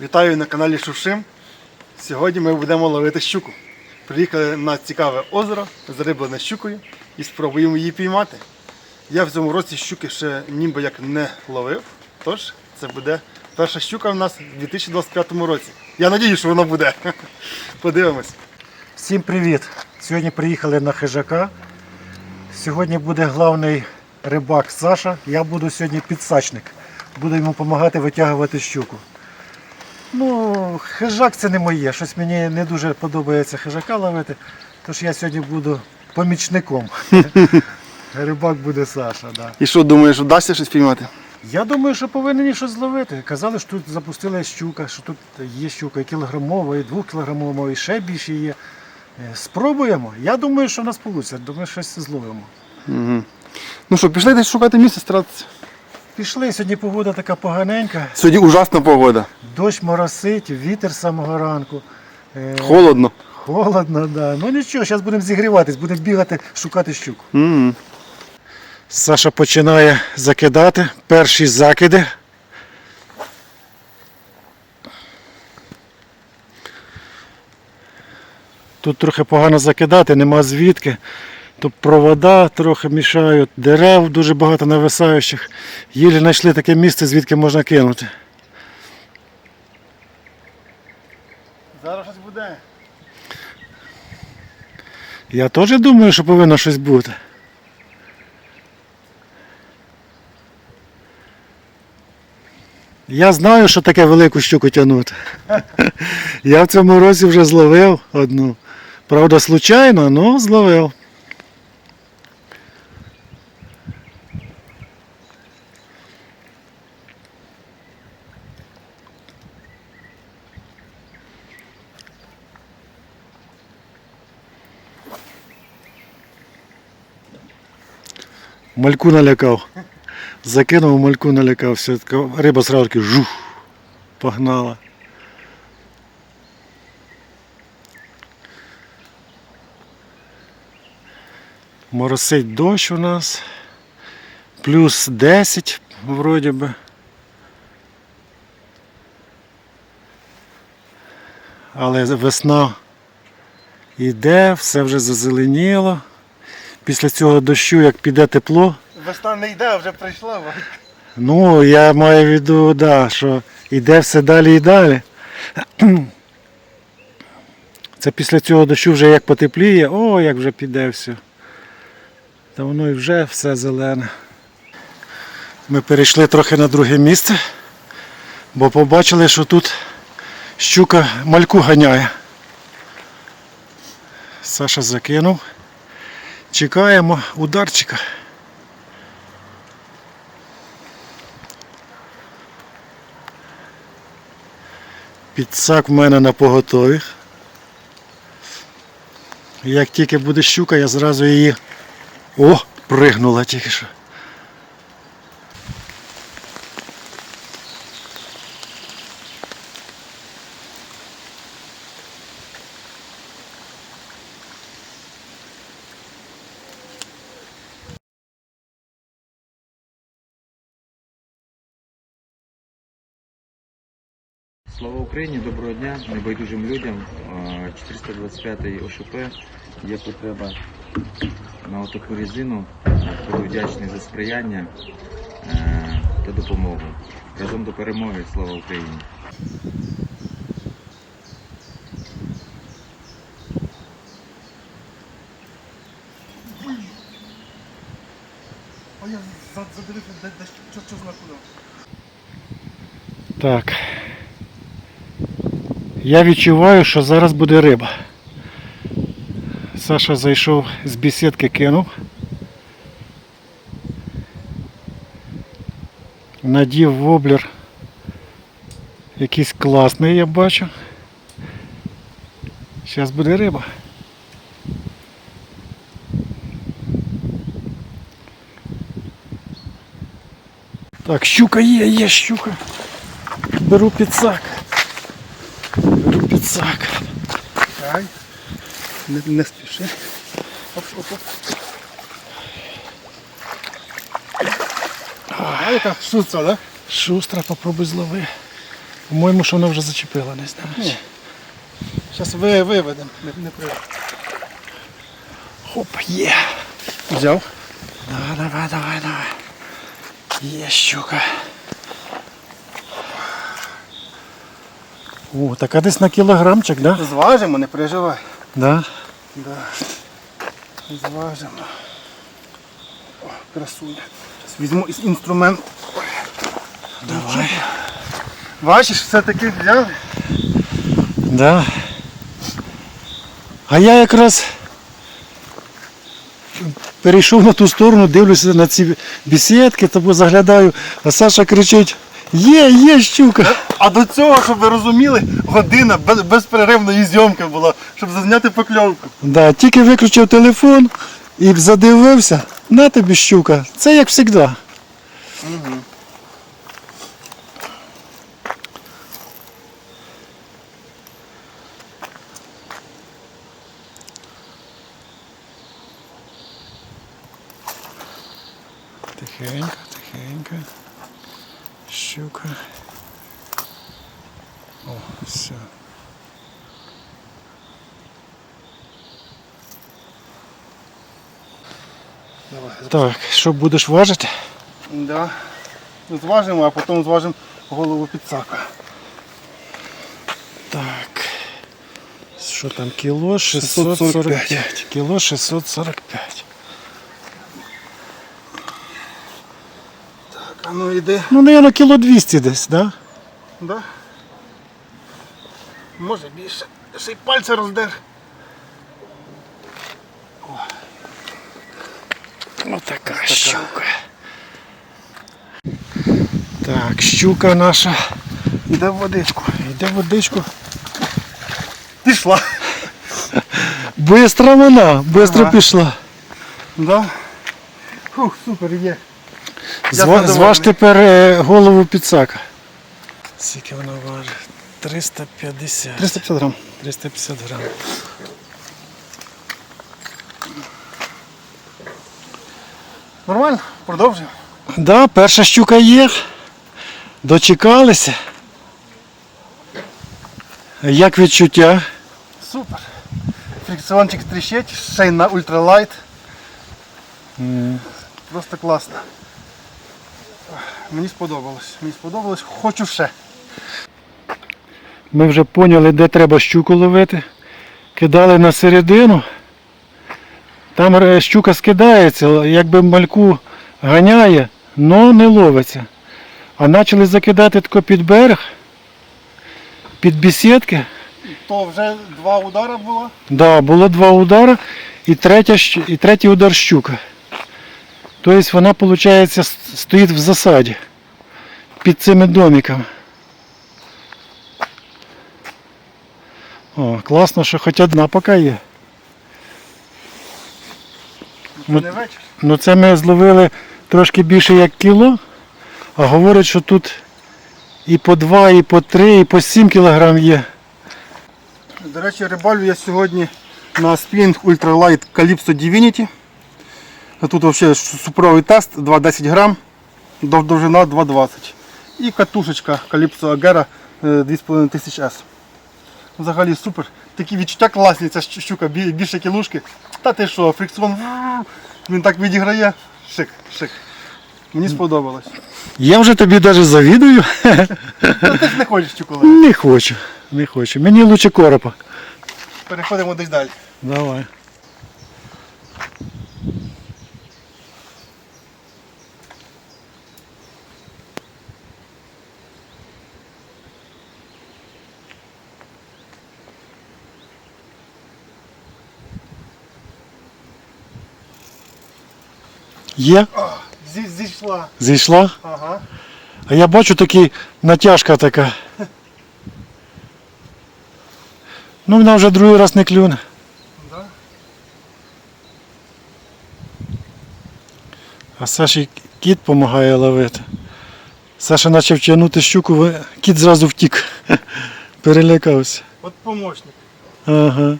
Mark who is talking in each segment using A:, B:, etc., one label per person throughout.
A: Вітаю на каналі Шушим. Сьогодні ми будемо ловити щуку. Приїхали на цікаве озеро, зариблене щукою і спробуємо її піймати. Я в цьому році щуки ще ніби як не ловив, тож це буде перша щука в нас у 2025 році. Я надію, що вона буде. Подивимось.
B: Всім привіт! Сьогодні приїхали на хижака. Сьогодні буде головний рибак Саша. Я буду сьогодні підсачник. Буду йому допомагати витягувати щуку. Ну, хижак це не моє. Щось мені не дуже подобається хижака ловити. Тож я сьогодні буду помічником. Рибак буде Саша. Да.
A: І що, думаєш, вдасться щось піймати?
B: Я думаю, що повинні щось зловити. Казали, що тут запустила щука, що тут є щука і кілограмова, і двохкілограмова, і ще більше є. Е, Спробуємо. Я думаю, що в нас вийде. Думаю, щось зловимо.
A: Угу. Ну що, пішли десь шукати місце старатися.
B: Пішли, сьогодні погода така поганенька.
A: Сьогодні ужасна погода.
B: Дощ моросить, вітер з самого ранку. Е,
A: Холодно.
B: Холодно, да. Ну нічого, зараз будемо зігріватись, будемо бігати, шукати щуку.
A: Угу.
B: Саша починає закидати перші закиди. Тут трохи погано закидати, нема звідки. Тут провода трохи мішають, дерев дуже багато нависаючих. Їлі знайшли таке місце, звідки можна кинути.
A: Зараз щось буде.
B: Я теж думаю, що повинно щось бути. Я знаю, що таке велику щуку тягнути. Я в цьому році вже зловив одну. Правда, случайно, але зловив. Мальку налякав. Закинув, мальку налякав. Все, така риба сразу таки жух, погнала. Моросить дощ у нас. Плюс 10 вроді би. Але весна йде, все вже зазеленіло. Після цього дощу, як піде тепло,
A: Весна не йде, а вже прийшла.
B: Ну, я маю в виду, да, що йде все далі і далі. Це після цього дощу вже як потепліє, о, як вже піде все. Та воно і вже все зелене. Ми перейшли трохи на друге місце, бо побачили, що тут щука мальку ганяє. Саша закинув. Чекаємо ударчика. Підсак в мене на поготові. Як тільки буде щука, я зразу її... О, пригнула тільки що.
C: Слава Україні, доброго дня, небайдужим людям. Е, 425 ОШП є потреба на отаку резину. Буду вдячний за сприяння е, та допомогу. Разом до перемоги. Слава Україні!
A: Я задивився, що знакує.
B: Так. Я відчуваю, що зараз буде риба. Саша зайшов з бесідки, кинув. Надів воблер. Якийсь класний, я бачу. Зараз буде риба. Так, щука є, є щука. Беру підсак. Беру підсак.
A: Не, не спіши. Оп, оп, оп. А яка шуца, да?
B: Шустра, попробуй злови. По-моєму, що вона вже зачепила, не знаю.
A: Зараз ви, виведемо. Не, не при...
B: Хоп, є.
A: Взяв.
B: Давай, давай, давай, давай. Є щука. О, така десь на кілограмчик, да?
A: Зважимо, не переживай.
B: Да.
A: Да. Зважимо. О, красуня. Зараз візьму із- інструмент.
B: Давай.
A: Бачиш, все-таки взяли.
B: Да. А я якраз перейшов на ту сторону, дивлюся на ці бесідки, тому заглядаю, а Саша кричить: є, є щука.
A: А до цього, щоб ви розуміли, година без, безперервної зйомки була, щоб зазняти покльовку.
B: Да, тільки виключив телефон і задивився, на тобі щука. Це як завжди. Тихенько, тихенько. Щука. О, все.
A: Давай.
B: Так, що будеш важити?
A: Да. Зважимо, а потім зважимо голову підсака.
B: Так. Що там, кіло 645.
A: 645.
B: Кіло 645.
A: Так, а ну йди.
B: Ну, наверное, кіло 200 десь, да?
A: Да? Може більше. Ще й пальці роздер.
B: Ось така щука. Так, щука наша.
A: Іде в водичку.
B: Йде в водичку.
A: Пішла.
B: Бистро вона, бистро
A: Ага.
B: пішла.
A: Да? Фух, супер, є.
B: Зва, зваж тепер е, голову підсака. Скільки вона важить? 350.
A: 350 грам.
B: 350 грам.
A: Нормально? Продовжуємо.
B: Да, перша щука є. Дочекалися. Як відчуття?
A: Супер. Фрикціончик тріщить, ще й на ультралайт. Просто класно. Мені сподобалось. Мені сподобалось. Хочу ще.
B: Ми вже поняли, де треба щуку ловити. Кидали на середину. Там е, щука скидається, якби мальку ганяє, але не ловиться. А почали закидати тако під берег, під бесідки.
A: То вже два удари було.
B: Да, було два удари і, третя, і третій удар щука. Тобто вона, виходить, стоїть в засаді під цими домиками. О, класно, що хоч одна поки є. Ну,
A: вечір.
B: Ну це ми зловили трошки більше як кіло, а говорять, що тут і по 2, і по 3, і по 7 кілограм є.
A: До речі, рибалю я сьогодні на спінг Ultralight Calypso Divinity. Тут взагалі супровий тест 2,10 грам, дов- довжина 2,20. І катушечка Calypso Agera е, 2500 S. Взагалі супер. Такі відчуття класні, ця щука більше кілушки. Та ти що, фрикціон, він так відіграє. Шик, шик. Мені сподобалось.
B: Я вже тобі навіть завідую.
A: Та ти ж не хочеш щуку.
B: Не хочу, не хочу. Мені лучше коропа.
A: Переходимо десь далі.
B: Давай. Є?
A: Зі- Зійшла.
B: Зійшла?
A: Ага.
B: А я бачу такі натяжка така. Ну, вона вже другий раз не клюне.
A: Да.
B: А Саші кіт допомагає ловити. Саша почав тягнути щуку, ви- кіт зразу втік. Перелякався.
A: От помощник.
B: Ага.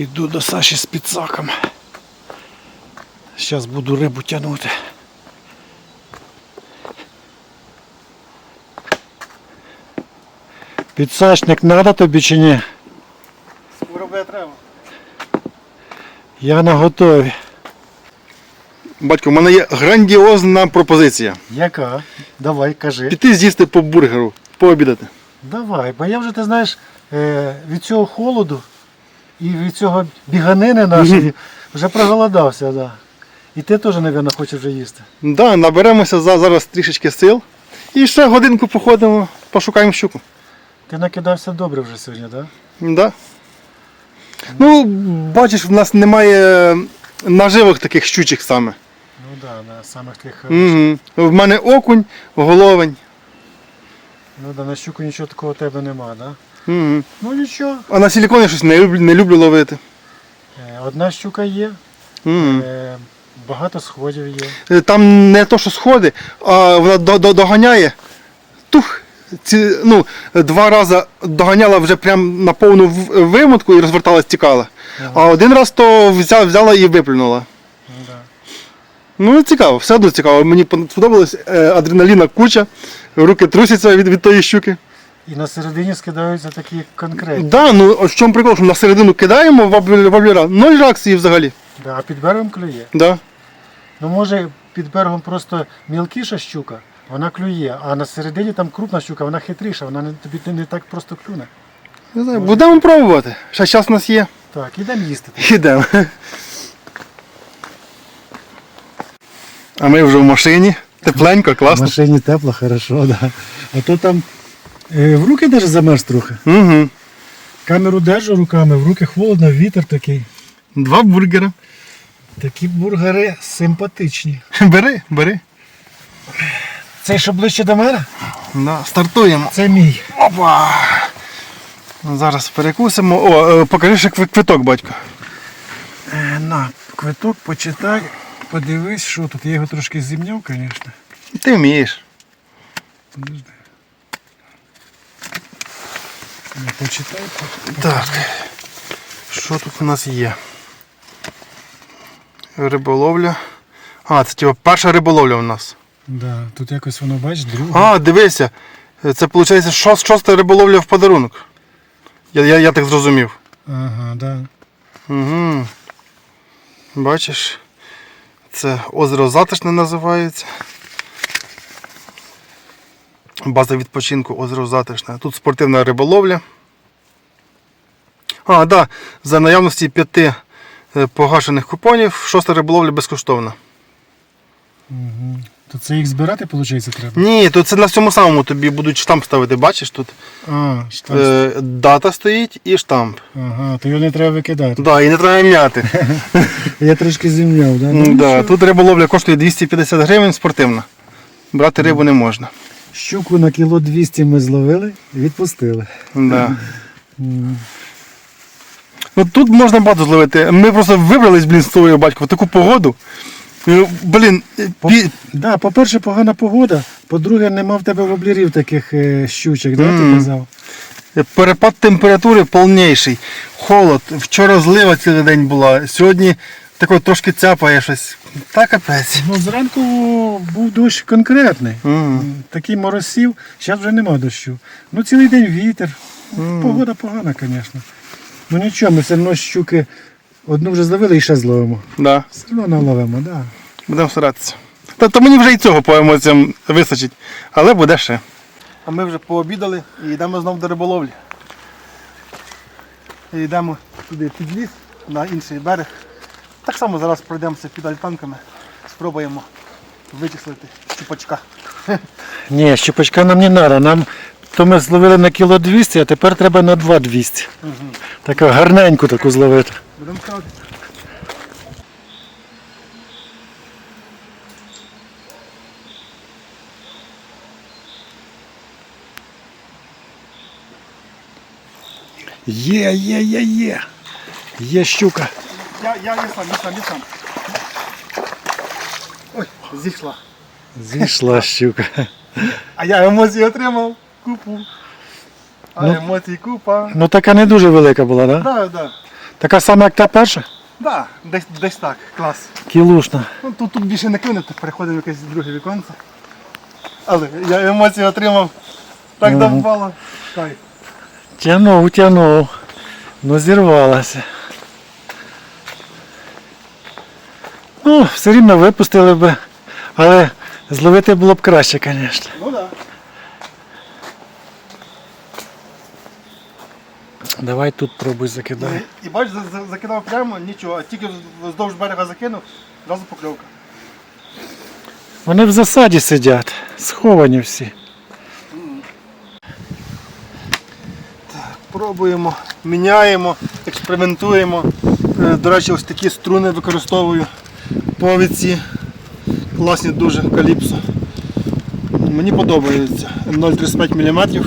B: Іду до Саші з підсаком. Зараз буду рибу тягнути. Підсачник треба тобі чи ні?
A: Скоро треба.
B: Я на готові.
A: Батько, у мене є грандіозна пропозиція.
B: Яка? Давай, кажи.
A: Піти з'їсти по бургеру, пообідати.
B: Давай, бо я вже, ти знаєш, е, від цього холоду і від цього біганини нашої вже проголодався, да. І ти теж, мабуть, хочеш вже їсти.
A: Да, наберемося за, зараз трішечки сил. І ще годинку походимо, пошукаємо щуку.
B: Ти накидався добре вже сьогодні, так? Да?
A: Да. Ну, бачиш, в нас немає наживок таких щучих саме.
B: Ну так, да, на самих тих.
A: Угу. В мене окунь, головень.
B: Ну да, на щуку нічого такого у тебе нема, да?
A: Угу.
B: Ну нічого.
A: А на силіконі щось не люблю, не люблю ловити.
B: Е, Одна щука є,
A: Угу.
B: е, багато сходів є.
A: Там не то, що сходи, а вона до, до, доганяє. Тух. Ці, ну, два рази доганяла вже прям на повну вимотку і розверталась, тікала. А один раз то взяла, взяла і виплюнула.
B: Ну, да.
A: Ну, цікаво, все одно цікаво. Мені сподобалось е, адреналіна куча, руки трусяться від, від тої щуки.
B: І на середині скидаються такі конкретні.
A: Да, ну от в чому прикол, що на середину кидаємо воблера, ноль реакції взагалі.
B: Да, а під берегом клює.
A: Да.
B: Ну може під берегом просто мілкіша щука, вона клює, а на середині там крупна щука, вона хитріша, вона не, тобі не так просто клюне.
A: Не знаю, будемо пробувати. Ще час у нас є.
B: Так, ідемо їсти.
A: Ідемо. А ми вже в машині. Тепленько,
B: В
A: класно.
B: машині тепло, хорошо, да. А то там е, в руки даже замерз трохи.
A: Угу.
B: Камеру держу руками, в руки холодно, вітер такий.
A: Два бургери.
B: Такі бургери симпатичні.
A: Бери, бери.
B: Цей що ближче до мене?
A: Да, стартуємо.
B: Це мій.
A: Опа. Зараз перекусимо. О, е, покажи ще кви- квиток, батько.
B: Е, на, квиток почитай, подивись, що тут. Я його трошки зімняв, звісно.
A: Ти вмієш.
B: Подожди. Ну, Почитай.
A: Так. Що тут у нас є? Риболовля. А, це типу перша риболовля у нас.
B: Да, тут якось воно бачиш, друге.
A: А, дивися. Це виходить шост, шоста риболовля в подарунок. Я, я, я так зрозумів.
B: Ага, да.
A: Угу. Бачиш? Це озеро Затишне називається. База відпочинку озеро Затишне. Тут спортивна риболовля. А, так, да, за наявності п'яти е, погашених купонів, шоста риболовля безкоштовна.
B: Угу. То це їх збирати, виходить, треба?
A: Ні, то це на всьому самому тобі будуть штамп ставити, бачиш тут.
B: А, штамп.
A: Е, дата стоїть і штамп.
B: Ага, то його не треба викидати.
A: Да, і не треба м'яти.
B: Я трошки зімняв, да?
A: Ну,
B: Ну,
A: да. Тут риболовля коштує 250 гривень спортивна. Брати рибу не можна.
B: Щуку на кіло 200 ми зловили і відпустили.
A: Да. Ну, тут можна багато зловити. Ми просто вибрались, блін, з твоєю батьком в таку погоду. Ну, Блін, пі...
B: Да, по-перше, погана погода. По-друге, нема в тебе воблерів таких е, щучок, да, ти казав?
A: перепад температури повніший. Холод. Вчора злива цілий день була. Сьогодні тако трошки цяпає щось. Та капець.
B: Ну, зранку був дощ конкретний.
A: Мгм.
B: Такий моросів, зараз вже нема дощу. Ну, цілий день вітер. Погода погана, звісно. Ну нічого, ми все одно щуки одну вже зловили і ще зловимо.
A: Да.
B: Все одно наловимо, так. Да.
A: Будемо старатися. Та то мені вже і цього по емоціям вистачить, але буде ще. А ми вже пообідали і йдемо знову до риболовлі. І йдемо туди під ліс, на інший берег. Так само зараз пройдемося під альтанками, спробуємо вичислити щупачка.
B: Ні, щупачка нам не треба. Нам то ми зловили на кіло 200, а тепер треба на 2 200. Таку гарненьку таку зловити.
A: Будемо старатися.
B: Є, є, є, є. Є щука.
A: Я, я, я сам, я сам, я сам. Ой, зійшла.
B: Зійшла щука.
A: А я емоції отримав купу. А
B: Ну.
A: емоцій купа.
B: Ну така не дуже велика була, так? Да?
A: Так, так.
B: Така сама, як та перша?
A: Да, десь, десь так, клас.
B: Кілушна.
A: Ну, тут, тут більше не клинити, переходимо в якесь друге віконце. Але я емоції отримав так
B: Мгм.
A: давало. Кайф.
B: Тянув, тянув. Ну зірвалася. Ну, все рівно випустили би, але зловити було б краще, звісно.
A: Ну так.
B: Давай тут пробуй
A: Да.
B: закидай.
A: І, і бач, за- за- закидав прямо, нічого, а тільки вздовж берега закинув, одразу покльовка.
B: Вони в засаді сидять, сховані всі.
A: Пробуємо, міняємо, експериментуємо. Е, До речі, ось такі струни використовую. Повідці. Класні дуже каліпсо. Мені подобається. 0,35 мм.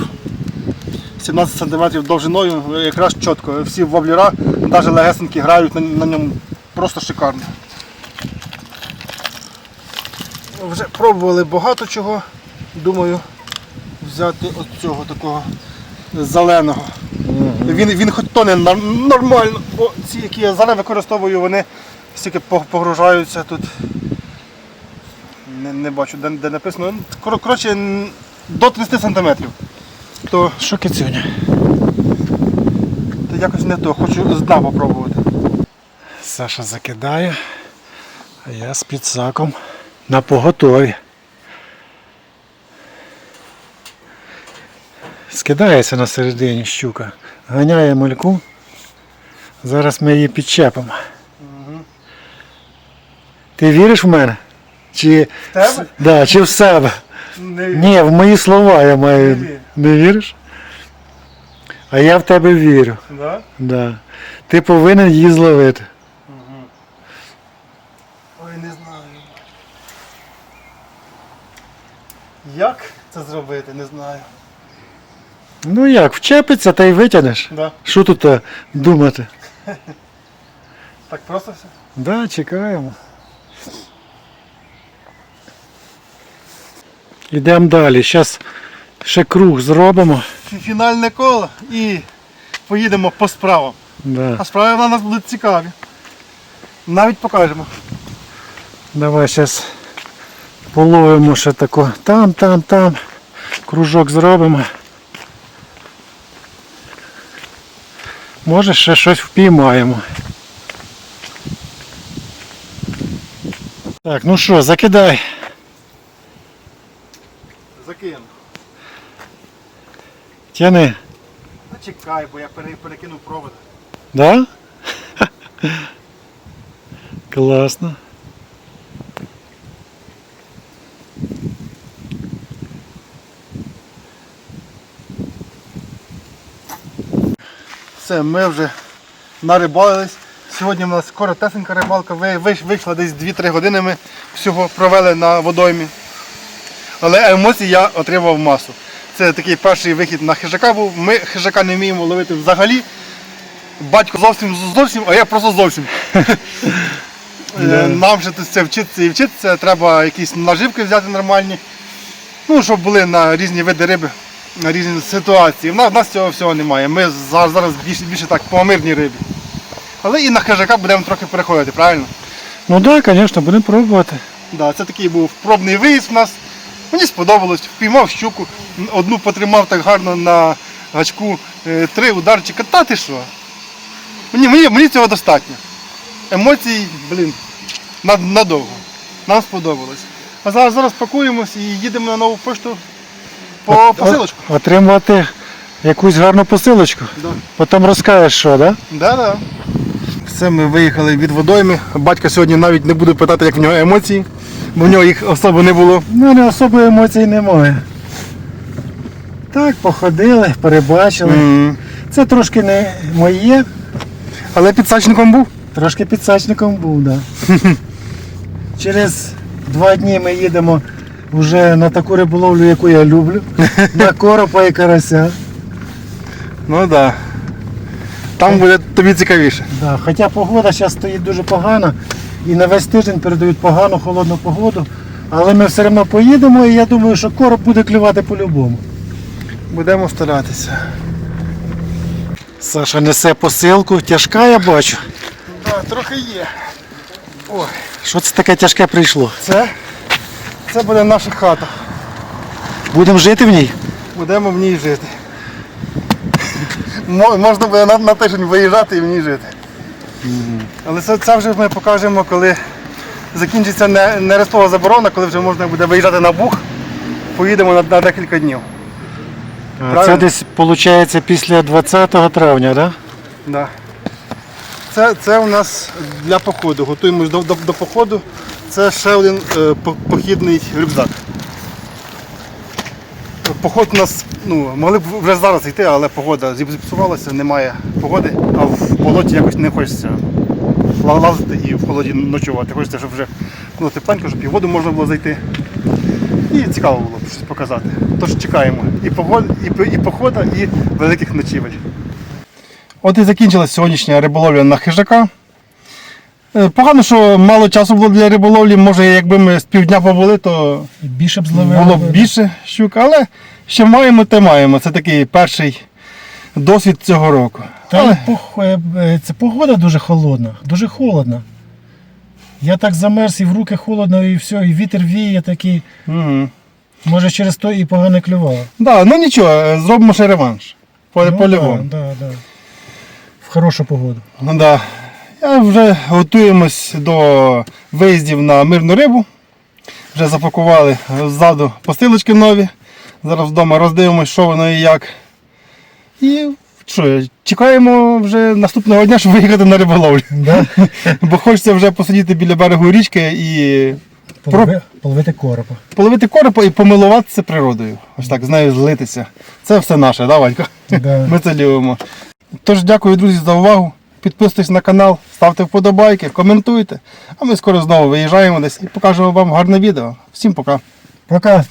A: 17 см довжиною, якраз чітко. Всі воблера, навіть легесенькі грають на, на ньому просто шикарно. Вже пробували багато чого. Думаю, взяти от цього такого зеленого. Він, він хоч тоне нормально, бо ці, які я зараз використовую, вони стільки погружаються тут. Не, не бачу, де, де написано. Кор- Коротше, до 30 см. То,
B: Що кицюня?
A: то якось не то, хочу з дна попробувати.
B: Саша закидає, а я з підсаком на поготові. Скидається на середині щука, ганяє мальку. Зараз ми її підчепимо. Ти віриш в мене? Чи,
A: В тебе?
B: да, чи в себе?
A: Не,
B: Ні, в мої слова я маю.
A: Не вірю.
B: Не віриш? А я в тебе вірю.
A: Да?
B: Да. Ти повинен її зловити.
A: Ой, не знаю. Як це зробити, не знаю.
B: Ну як, вчепиться та й витягнеш.
A: Да.
B: Що тут е, думати?
A: Так просто все.
B: Да, чекаємо. Ідемо далі. Зараз ще круг зробимо.
A: Фінальне коло і поїдемо по справам.
B: Да.
A: А справи в нас будуть цікаві. Навіть покажемо.
B: Давай зараз половимо ще тако. Там, там, там. Кружок зробимо. Може ще щось впіймаємо. Так, ну що, закидай.
A: Закину.
B: Тяни.
A: Та чекай, бо я пере- перекинув провод.
B: Да? Класно.
A: Все, ми вже нарибалились. Сьогодні у нас коротесенька рибалка, вийшла десь 2-3 години ми всього провели на водоймі. Але емоцій я отримав масу. Це такий перший вихід на хижака був. Ми хижака не вміємо ловити взагалі. Батько зовсім зовсім, а я просто зовсім. Е, Нам ще тут це вчитися і вчитися, треба якісь наживки взяти нормальні. Ну, щоб були на різні види риби, на різні ситуації. В нас, цього всього немає. Ми зараз більше, більше так по мирній рибі. Але і на хижака будемо трохи переходити, правильно?
B: Ну так, да, звісно, будемо пробувати.
A: Да, це такий був пробний виїзд в нас. Мені сподобалось, впіймав щуку, одну потримав так гарно на гачку, е, три ударчика. Та ти що? Мені, мені, мені цього достатньо. Емоцій, блін, над- надовго. Нам сподобалось. А зараз зараз пакуємось і їдемо на нову пошту по посилочку.
B: Отримувати якусь гарну посилочку.
A: Да.
B: Потім розкажеш, що, да?
A: Да, да. Все, ми виїхали від водойми. Батька сьогодні навіть не буду питати, як в нього емоції, бо в нього їх особо не було.
B: Ну, не особо емоцій немає. Так, походили, перебачили.
A: М.
B: Це трошки не моє,
A: Але підсачником був.
B: трошки підсачником був, да. Через два дні ми їдемо вже на таку риболовлю, яку я люблю. На коропа і карася.
A: Ну так. Да. Там буде тобі цікавіше.
B: Да. Хоча погода зараз стоїть дуже погана і на весь тиждень передають погану холодну погоду. Але ми все одно поїдемо і я думаю, що короб буде клювати по-любому.
A: Будемо старатися.
B: Саша несе посилку. Тяжка, я бачу.
A: Да, трохи є. Ой,
B: Що це таке тяжке прийшло?
A: це, це буде наша хата.
B: Будемо жити в ній?
A: Будемо в ній жити. Мо- Можна буде на, на тиждень виїжджати і в ній жити. Але це, це вже ми покажемо, коли закінчиться не, нерестова заборона, коли вже можна буде виїжджати на Буг. Поїдемо на, на декілька днів.
B: А, Це
A: Правильно.
B: десь виходить після 20 травня, так? Да?
A: Да. Це, це у нас для походу. Готуємось до, до, до походу. Це ще один е, по- похідний рюкзак. Поход у нас, ну, могли б вже зараз йти, але погода зіпсувалася, немає погоди, а в болоті якось не хочеться лазити і в холоді ночувати. Хочеться, щоб вже було тепленько, щоб і в воду можна було зайти. І цікаво було б щось показати. Тож чекаємо і, погод, і, і похода, і великих ночівель. От і закінчилась сьогоднішня риболовля на хижака. Е, Погано, що мало часу було для риболовлі. Може, якби ми з півдня побули, то
B: Більше б
A: було б більше щук, але що маємо, те маємо. Це такий перший досвід цього року.
B: Та
A: Але
B: е, е, це погода дуже холодна, дуже холодна. Я так замерз і в руки холодно, і все, і вітер віє такий.
A: Мгм.
B: Може через то і погано клювало.
A: да, ну нічого, зробимо ще реванш. По,
B: Ну,
A: по-любому.
B: Да, да, да. В хорошу погоду.
A: Ну, да. Вже готуємось до виїздів на мирну рибу. Вже запакували ззаду постилочки нові. Зараз вдома роздивимось, що воно і як. І що, чекаємо вже наступного дня, щоб виїхати на риболовлю.
B: Да?
A: Бо хочеться вже посидіти біля берегу річки і
B: Полови, половити коропа.
A: половити коропа і помилуватися природою. Ось так, з нею злитися. Це все наше, да, Ванька?
B: Да.
A: Ми це любимо. Тож дякую, друзі, за увагу. Підписуйтесь на канал, ставте вподобайки, коментуйте. А ми скоро знову виїжджаємо десь і покажемо вам гарне відео. Всім пока.
B: Пока.